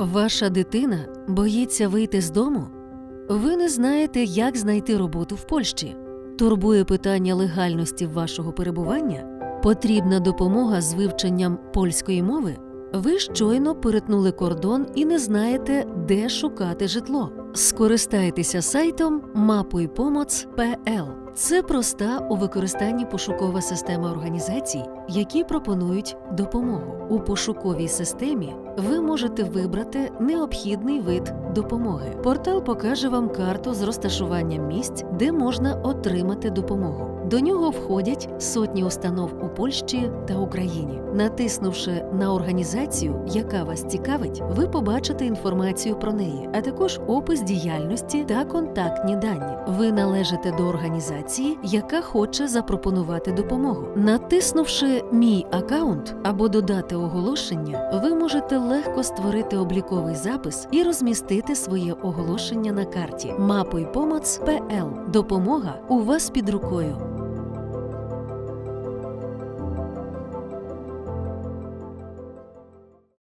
Ваша дитина боїться вийти з дому? Ви не знаєте, як знайти роботу в Польщі. Турбує питання легальності вашого перебування? Потрібна допомога з вивченням польської мови? Ви щойно перетнули кордон і не знаєте, де шукати житло. Скористайтеся сайтом мапойпомоц.pl. Це проста у використанні пошукова система організацій, які пропонують допомогу. У пошуковій системі ви можете вибрати необхідний вид допомоги. Портал покаже вам карту з розташуванням місць, де можна отримати допомогу. До нього входять сотні установ у Польщі та Україні. Натиснувши на організацію, яка вас цікавить, ви побачите інформацію про неї, а також опис діяльності та контактні дані. Ви належите до організації, яка хоче запропонувати допомогу. Натиснувши Мій аккаунт або додати оголошення, ви можете легко створити обліковий запис і розмістити своє оголошення на карті. Мапою Допомога у вас під рукою.